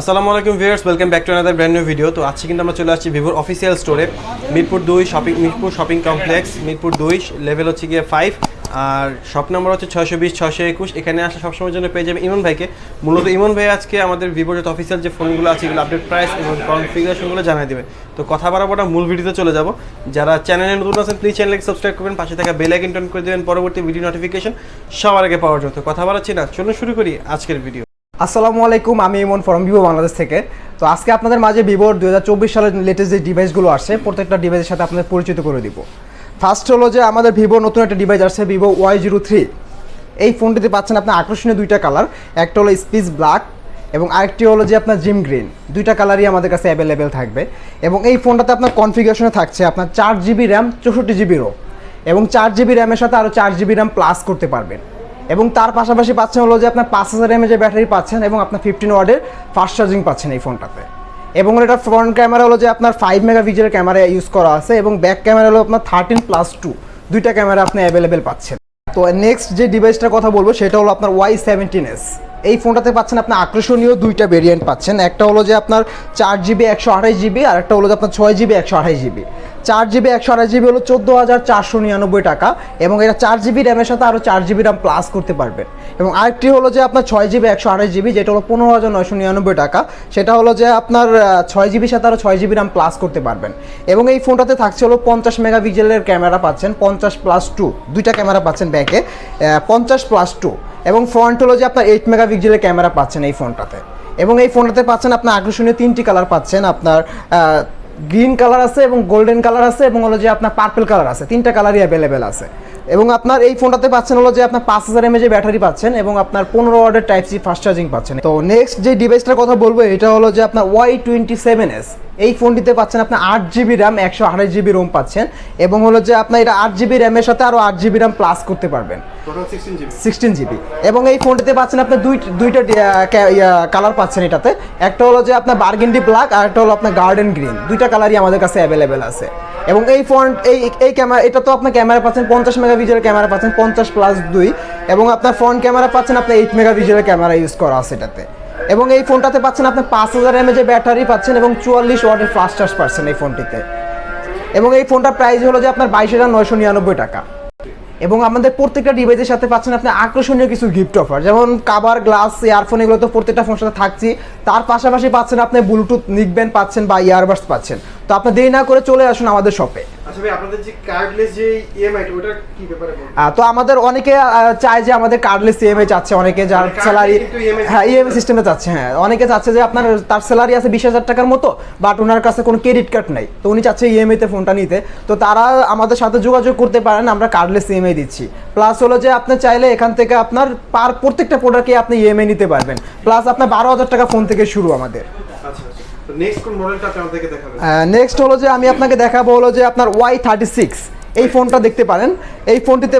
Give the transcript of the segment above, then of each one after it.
আসসালামু আলাইকুম viewers welcome back to another brand new video তো আজকে কিন্তু আমরা চলে আসছি ভিভোর অফিসিয়াল স্টোরে মিরপুর দুই shopping Mirpur shopping complex Mirpur দুই লেভেল হচ্ছে গিয়ে ফাইভ আর শপ নাম্বার হচ্ছে ছয়শো বিশ, ছয়শো একুশ। এখানে আসা সবসময়ের জন্য পেয়ে যাবে ইমন ভাইকে। মূলত ইমন ভাই আজকে আমাদের ভিভোর যত অফিসিয়াল যে ফোনগুলো আছে, এগুলো আপডেট প্রাইস এবং কনফিগারেশনগুলো জানিয়ে দেবে। তো কথা না মূল ভিডিওতে চলে যাব। যারা চ্যানেলে নতুন আছেন প্লিজ চ্যানেলকে সাবস্ক্রাইব করবেন। পাশে থাকা বেল আইকন টন করে দেবেন। পরবর্তী ভিডিও নোটিফিকেশন সবার আগে পাওয়ার জন্য। তো কথা বাড়াচ্ছি না, চলুন শুরু করি আজকের ভিডিও আসসালামু আলাইকুম, আমি ইমন ফরম ভিভো বাংলাদেশ থেকে। তো আজকে আপনাদের মাঝে ভিভোর দু হাজার চব্বিশ সালের লেটেস্ট যে ডিভাইসগুলো আসছে, প্রত্যেকটা ডিভাইসের সাথে আপনাদের পরিচিত করে দিব। ফার্স্ট হলো যে আমাদের ভিভো নতুন একটা ডিভাইস আসছে ভিভো ওয়াই জিরো থ্রি এই ফোনটিতে পাচ্ছেন আপনার আকর্ষণীয় দুইটা কালার একটা হলো স্পিচ ব্ল্যাক এবং আরেকটি হলো যে আপনার জিম গ্রিন দুইটা কালারই আমাদের কাছে অ্যাভেলেবেল থাকবে। এবং এই ফোনটাতে আপনার কনফিগারেশনে থাকছে আপনার চার জিবি র্যাম চৌষট্টি জিবি রো এবং চার জিবি র্যামের সাথে আরও চার জিবি র্যাম প্লাস করতে পারবেন। এবং তার পাশাপাশি পাচ্ছেন হলো যে আপনার পাঁচ হাজার এমএজের ব্যাটারি পাচ্ছেন এবং আপনার ফিফটিন ওয়ার্ডের ফাস্ট চার্জিং পাচ্ছেন এই ফোনটাতে। এবং এটা ফ্রন্ট ক্যামেরা হলো যে আপনার ফাইভ মেগাপিক্সেলের ক্যামেরা ইউজ করা আছে এবং ব্যাক ক্যামেরা হলো আপনার থার্টিন প্লাস টু দুইটা ক্যামেরা আপনি অ্যাভেলেবেল পাচ্ছেন। তো নেক্সট যে ডিভাইসটার কথা বলব, সেটা হলো আপনার ওয়াই সেভেন্টিন এস এই ফোনটাতে পাচ্ছেন আপনার আকর্ষণীয় দুইটা ভেরিয়েন্ট পাচ্ছেন। একটা হলো যে আপনার চার জিবি একশো আঠাশ জিবি আর একটা হলো যে আপনার ছয় জিবি একশো আঠাশ জিবি চার জিবি, একশো আঠাশ জিবি হলো চোদ্দ হাজার চারশো নিরানব্বই টাকা এবং এটা চার জিবি র্যামের সাথে আরও চার জিবি র্যাম প্লাস করতে পারবেন এবং আরেকটি হলো যে আপনার ছয় জিবি, একশো আঠাশ জিবি, যেটা হলো পনেরো হাজার নয়শো নিরানব্বই টাকা, সেটা হলো যে আপনার ছয় জিবির সাথে আরও ছয় জিবি র্যাম প্লাস করতে পারবেন। এবং এই ফোনটাতে থাকছে হলো পঞ্চাশ মেগাপিক্সেলের ক্যামেরা পাচ্ছেন, পঞ্চাশ প্লাস টু দুইটা ক্যামেরা পাচ্ছেন ব্যাকে পঞ্চাশ প্লাস টু এবং ফ্রন্ট হলো যে আপনার এইট মেগাপিক্সেলের ক্যামেরা পাচ্ছেন এই ফোনটাতে। এবং এই ফোনটাতে পাচ্ছেন আপনার আকর্ষণীয় তিনটি কালার পাচ্ছেন আপনার গ্রিন কালার আছে এবং গোল্ডেন কালার আছে এবং হলো যে আপনার পার্পেল কালার আছে। তিনটা কালারই অ্যাভেলেবেল আছে। এবং আপনার এই ফোনটাতে পাচ্ছেন হলো যে আপনার পাঁচ হাজার এমএজের ব্যাটারি পাচ্ছেন এবং আপনার পনেরো ওয়ার্ডের টাইপ সি ফাস্ট চার্জিং পাচ্ছেন। তো নেক্সট যে ডিভাইসটার কথা বলব, এটা হলো যে আপনার ওয়াই টোয়েন্টি সেভেন এস এই ফোনটিতে পাচ্ছেন আপনার আট জিবি র্যাম একশো আঠাশ জিবি রোম পাচ্ছেন এবং হলো যে আপনার এটা আট জিবি র্যামের সাথে আরও আট জিবি র্যাম প্লাস করতে পারবেন। সিক্সটিন জিবি এবং এই ফোনটিতে পাচ্ছেন আপনি দুই দুইটা কালার পাচ্ছেন এটাতে। একটা হলো যে আপনার বার্গেন্ডি ব্ল্যাক আর একটা হলো আপনার গার্ডেন গ্রিন দুইটা কালারই আমাদের কাছে অ্যাভেলেবেল আছে। এবং এই ফোন এই এই ক্যামেরা এটা তো আপনার ক্যামেরা পাচ্ছেন পঞ্চাশ মেগাপিক্সেলের ক্যামেরা পাচ্ছেন পঞ্চাশ প্লাস দুই। এবং আপনার ফ্রন্ট ক্যামেরা পাচ্ছেন আপনার এইট মেগাপিক্সেলের ক্যামেরা ইউজ করা আছে এটাতে। এবং এই ফোনটাতে পাচ্ছেন আপনি পাঁচ হাজার এমএজের ব্যাটারি পাচ্ছেন এবং চুয়াল্লিশ ওয়াটের ফাস্ট চার্জ পাচ্ছেন এই ফোনটিতে। এবং এই ফোনটার প্রাইস হলো যে আপনার বাইশ হাজার নয়শো নিরানব্বই টাকা। এবং আমাদের প্রত্যেকটা ডিভাইসের সাথে পাচ্ছেন আপনি আকর্ষণীয় কিছু গিফট অফার যেমন কাভার গ্লাস ইয়ারফোন এগুলো তো প্রত্যেকটা ফোনের সাথে থাকছি। তার পাশাপাশি পাচ্ছেন আপনি ব্লুটুথ নিকবেন পাচ্ছেন বা ইয়ারবাডস পাচ্ছেন। তো আপনি দেরি না করে চলে আসুন আমাদের শপে আচ্ছা তো আমাদের অনেকে চায় যে আমাদের কার্ডলেস ইএমআই চাচ্ছে অনেকে যার মানে স্যালারি হ্যাঁ ইএমআই সিস্টেমে চাচ্ছে হ্যাঁ। অনেকে চাচ্ছে যে আপনার তার স্যালারি আছে বিশ হাজার টাকার মতো বাট ওনার কাছে কোনো ক্রেডিট কার্ড নাই। তো উনি চাচ্ছে ফোনটা নিতে। তো তারা আমাদের সাথে যোগাযোগ করতে পারেন আমরা কার্ডলেস ইএমআই দিচ্ছি। প্লাস হলো যে আপনি চাইলে এখান থেকে আপনার পার প্রত্যেকটা প্রোডাক্টে আপনি ইএমআই নিতে পারবেন। প্লাস আপনার বারো হাজার টাকা ফোন থেকে শুরু আমাদের। নেক্সট হলো যে আমি আপনাকে দেখাবো হলো যে আপনার ওয়াই থার্টি সিক্স এই ফোনটা দেখতে পারেন। এই ফোনটিতে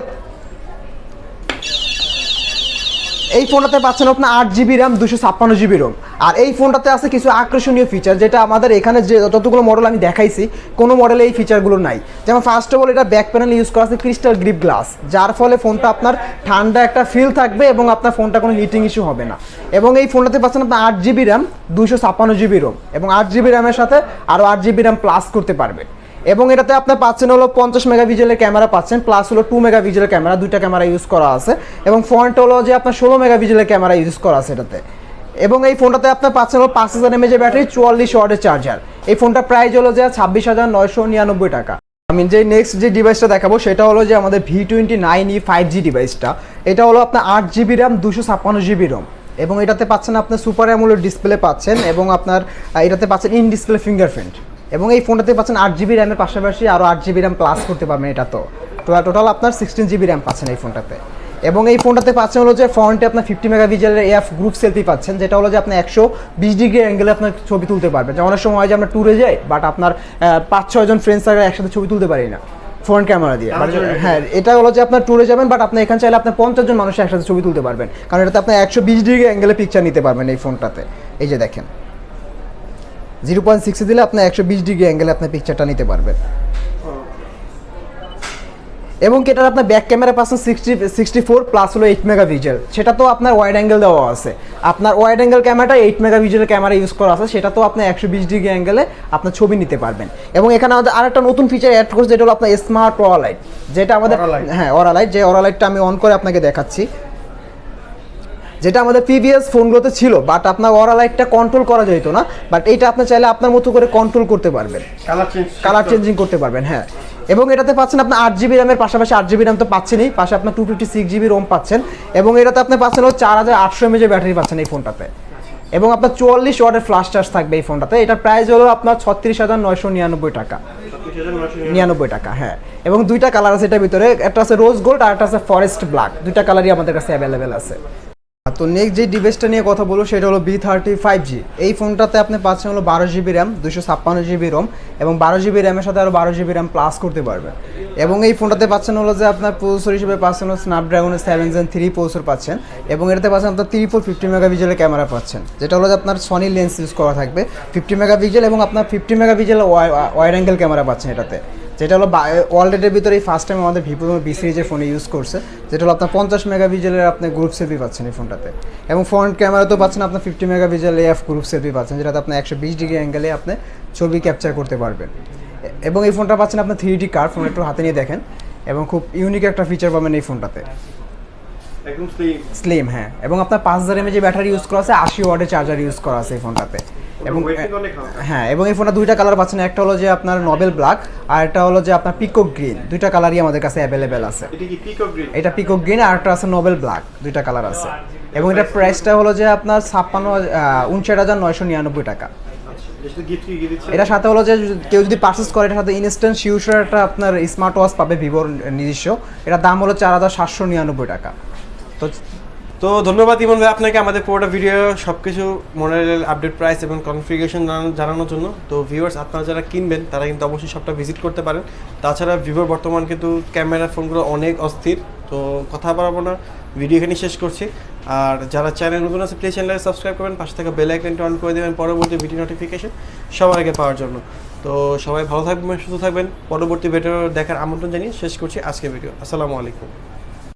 এই ফোনটাতে পাচ্ছেন আপনার আট জিবি র্যাম দুশো ছাপ্পান্ন জিবি রোম আর এই ফোনটাতে আছে কিছু আকর্ষণীয় ফিচার যেটা আমাদের এখানে যে যতগুলো মডেল আমি দেখাইছি, কোনো মডেলে এই ফিচারগুলো নাই। যেমন ফার্স্ট অফ অল এটা ব্যাক প্যানেল ইউজ করা আছে ক্রিস্টাল গ্রিপ গ্লাস যার ফলে ফোনটা আপনার ঠান্ডা একটা ফিল থাকবে এবং আপনার ফোনটা কোনো হিটিং ইস্যু হবে না। এবং এই ফোনটাতে পাচ্ছেন আপনার আট জিবি র্যাম দুশো ছাপ্পান্ন জিবি রোম এবং আট জিবি র্যামের সাথে আরও আট জিবি র্যাম প্লাস করতে পারবেন এবং এটাতে আপনি পাচ্ছেন হলো পঞ্চাশ মেগা মেগাপিক্সেলের ক্যামেরা পাচ্ছেন প্লাস হলো টু মেগা মেগাপিক্সেলের ক্যামেরা, দুইটা ক্যামেরা ইউজ করা আছে। এবং ফ্রন্ট হলো যে আপনার ষোলো মেগা মেগাপিক্সেলের ক্যামেরা ইউজ করা আছে এটাতে। এবং এই ফোনটাতে আপনার পাচ্ছেন হলো পাঁচ হাজার এমএজের ব্যাটারি, চুয়াল্লিশ ওয়াটের চার্জার এই ফোনটা প্রাইস হলো যে ছাব্বিশ হাজার নয়শো নিরানব্বই টাকা। আমি যে নেক্সট যে ডিভাইসটা দেখাবো, সেটা হলো যে আমাদের V twenty nine E five G ডিভাইসটা এটা হলো আপনার আট জিবি র্যাম দুশো ছাপ্পান্ন জিবি রোম এবং এটাতে পাচ্ছেন আপনার সুপার অ্যামুলের ডিসপ্লে পাচ্ছেন এবং আপনার এটাতে পাচ্ছেন ইন ডিসপ্লে ফিঙ্গারপ্রিন্ট এবং এই ফোনটাতে পাচ্ছেন আট জিবি র্যামের পাশাপাশি আরও আট জিবি র্যাম প্লাস করতে পারবেন এটা তো। টোটাল আপনার সিক্সটিন জিবি র্যাম পাচ্ছেন এই ফোনটাতে এবং এই ফোনটাতে পাচ্ছেন হলো যে ফ্রন্টে আপনার ফিফটি মেগাপিক্সেলের এফ গ্রুপ সেলফি পাচ্ছেন যেটা হলো যে আপনি একশো বিশ ডিগ্রি অ্যাঙ্গেলে আপনার ছবি তুলতে পারবেন। যেমন অনেক সময় হয় যে আমরা ট্যুরে যাই বাট আপনার পাঁচ ছয়জন ফ্রেন্ডস থাকলে একসাথে ছবি তুলতে পারি না ফ্রন্ট ক্যামেরা দিয়ে। হ্যাঁ এটা হলো যে আপনার ট্যুরে যাবেন বাট আপনি এখানে চাইলে আপনার পঞ্চাশ জন মানুষের একসাথে ছবি তুলতে পারবেন। কারণ এটাতে আপনি একশো বিশ ডিগ্রি অ্যাঙ্গেলে পিকচার নিতে পারবেন এই ফোনটাতে এই যে দেখেন। জিরো পয়েন্ট সিক্সে দিলে আপনি একশো বিশ ডিগ্রি অ্যাঙ্গেলে আপনার পিকচারটা নিতে পারবেন। এবং এটার আপনার ব্যাক ক্যামেরা পাচ্ছেন সিক্সটি সিক্সটি ফোর প্লাস হলো এইট মেগা পিক্সেল সেটা তো আপনার ওয়াইড অ্যাঙ্গেল দেওয়া আছে। আপনার ওয়াইড অ্যাঙ্গেল ক্যামেরাটা এইট মেগা পিক্সেলের ক্যামেরা ইউজ করা আছে সেটা তো আপনি একশো বিশ ডিগ্রি অ্যাঙ্গেলে আপনার ছবি নিতে পারবেন। এবং এখানে আমাদের আরেকটা নতুন ফিচার অ্যাড করছে যেটা হলো আপনার স্মার্ট ওরা লাইট যেটা আমাদের হ্যাঁ ওরা লাইট যে ওরা লাইটটা আমি অন করে আপনাকে দেখাচ্ছি। যেটা আমাদের প্রিভিয়াস ফোনগুলোতে ছিল বাট আপনার ওরা লাইটটা কন্ট্রোল করা যেত না বাট এইটা আপনি চাইলে আপনার মতো করে কন্ট্রোল করতে পারবেন। কালার চেঞ্জ কালার চেঞ্জিং করতে পারবেন হ্যাঁ। এবং এটাতে পাচ্ছেন আপনার আট জিবি র্যামের পাশাপাশি আট জিবি র্যাম তো পাচ্ছেনই পাশে আপনার two fifty six GB ROM পাচ্ছেন এবং এটাতে আপনি পাচ্ছেন হলো চার হাজার আটশো এমএজের ব্যাটারি পাচ্ছেন এই ফোনটাতে। এবং আপনার চুয়াল্লিশ ওয়াটের ফ্লাশ চার্জ থাকবে এই ফোনটাতে এটার প্রাইস হলো আপনার ছত্রিশ হাজার নয়শো নিরানব্বই টাকা। নিরানব্বই। টাকা হ্যাঁ। এবং দুইটা কালার আছে এটার ভিতরে একটা আছে রোজ গোল্ড আর একটা আছে ফরেস্ট ব্ল্যাক দুইটা কালারই আমাদের কাছে অ্যাভেলেবেল আছে। তো নেক্সট যে ডিভাইসটা নিয়ে কথা বলব, সেটা হলো বি থার্টি ফাইভ জি এই ফোনটাতে আপনি পাচ্ছেন হলো বারো জিবি র্যাম দুশো ছাপ্পান্ন জিবি রোম এবং বারো জিবি র্যামের সাথে আরও বারো জিবি র্যাম প্লাস করতে পারবেন এবং এই ফোনটাতে পাচ্ছেন হলো যে আপনার প্রসেসর হিসেবে পাচ্ছেন হলো স্ন্যাপড্রাগনের সেভেন জেন থ্রি প্রসেসর পাচ্ছেন এবং এটাতে পাচ্ছেন আপনার থ্রি ফোর ফিফটি মেগা পিক্সেলের ক্যামেরা পাচ্ছেন, যেটা হলো যে আপনার সনি লেন্স ইউজ করা থাকবে। ফিফটি মেগা পিক্সেল এবং আপনার fifty mega pixel wide angle camera পাচ্ছেন এটাতে। যেটা হলো ওয়ার্ল্ডের ভিতরে এই ফার্স্ট টাইম আমাদের ভিভো বি সিরিজের ফোনে ইউজ করছে যেটা হলো আপনার পঞ্চাশ মেগা পিক্সেলের আপনি গ্রুপ সেলফি পাচ্ছেন এই ফোনটাতে এবং ফ্রন্ট ক্যামেরা তো পাচ্ছেন আপনার fifty mega pixel F group selfie পাচ্ছেন যেটাতে আপনি একশো বিশ ডিগ্রি অ্যাঙ্গেলে আপনি ছবি ক্যাপচার করতে পারবেন। এবং এই ফোনটা পাচ্ছেন আপনার থ্রি ডি কার ফোন একটু হাতে নিয়ে দেখেন এবং খুব ইউনিক একটা ফিচার পাবেন এই ফোনটাতে একদম স্লিম স্লিম হ্যাঁ। এবং আপনার পাঁচ হাজার এমএজি ব্যাটারি ইউজ করা আছে আশি ওয়ার্ডের চার্জার ইউজ করা আছে এই ফোনটাতে এবং। হ্যাঁ এবং এই ফোনটা দুইটা কালার পাচ্ছেন একটা হলো যে আপনার নবেল ব্ল্যাক আর একটা হলো যে আপনার পিকক গ্রিন দুইটা কালারই আমাদের কাছে অ্যাভেলেবেল আছে। এটা কি পিকক গ্রিন এটা পিকক গ্রিন আর একটা আছে নোবেল ব্ল্যাক দুইটা কালার আছে। এবং এটা প্রাইসটা হলো যে আপনার ছাপ্পান্ন উনষাট হাজার নয়শো নিরানব্বই টাকা। দিচ্ছে এটার সাথে হলো যে কেউ যদি পারচেস করে এটার সাথে ইনস্ট্যান্ট শিউসার একটা আপনার স্মার্ট ওয়াচ পাবে ভিভোর নিজস্ব। এটার দাম হলো চার হাজার সাতশো নিরানব্বই টাকা। তো তো ধন্যবাদ ইমন ভাই আপনাকে আমাদের পুরোটা ভিডিও সব কিছু মডেলের আপডেট প্রাইস এবং কনফিগারেশন জানানোর জন্য। তো ভিউয়ার্স আপনারা যারা কিনবেন, তারা কিন্তু অবশ্যই সবটা ভিজিট করতে পারেন। তাছাড়া ভিভোর বর্তমান কিন্তু ক্যামেরা ফোনগুলো অনেক অস্থির, তো কথা বাড়াবো না। ভিডিও এখানে শেষ করছি। আর যারা চ্যানেল নতুন আছে প্লিজ চ্যানেলকে সাবস্ক্রাইব করবেন। পাশে থাকা বেল আইকনটা অন করে দেবেন পরবর্তী ভিডিও নোটিফিকেশন সবার আগে পাওয়ার জন্য। তো সবাই ভালো থাকবেন, সুস্থ থাকবেন। পরবর্তী ভিডিও দেখার আমন্ত্রণ জানিয়ে শেষ করছি আজকে ভিডিও আসসালামু আলাইকুম।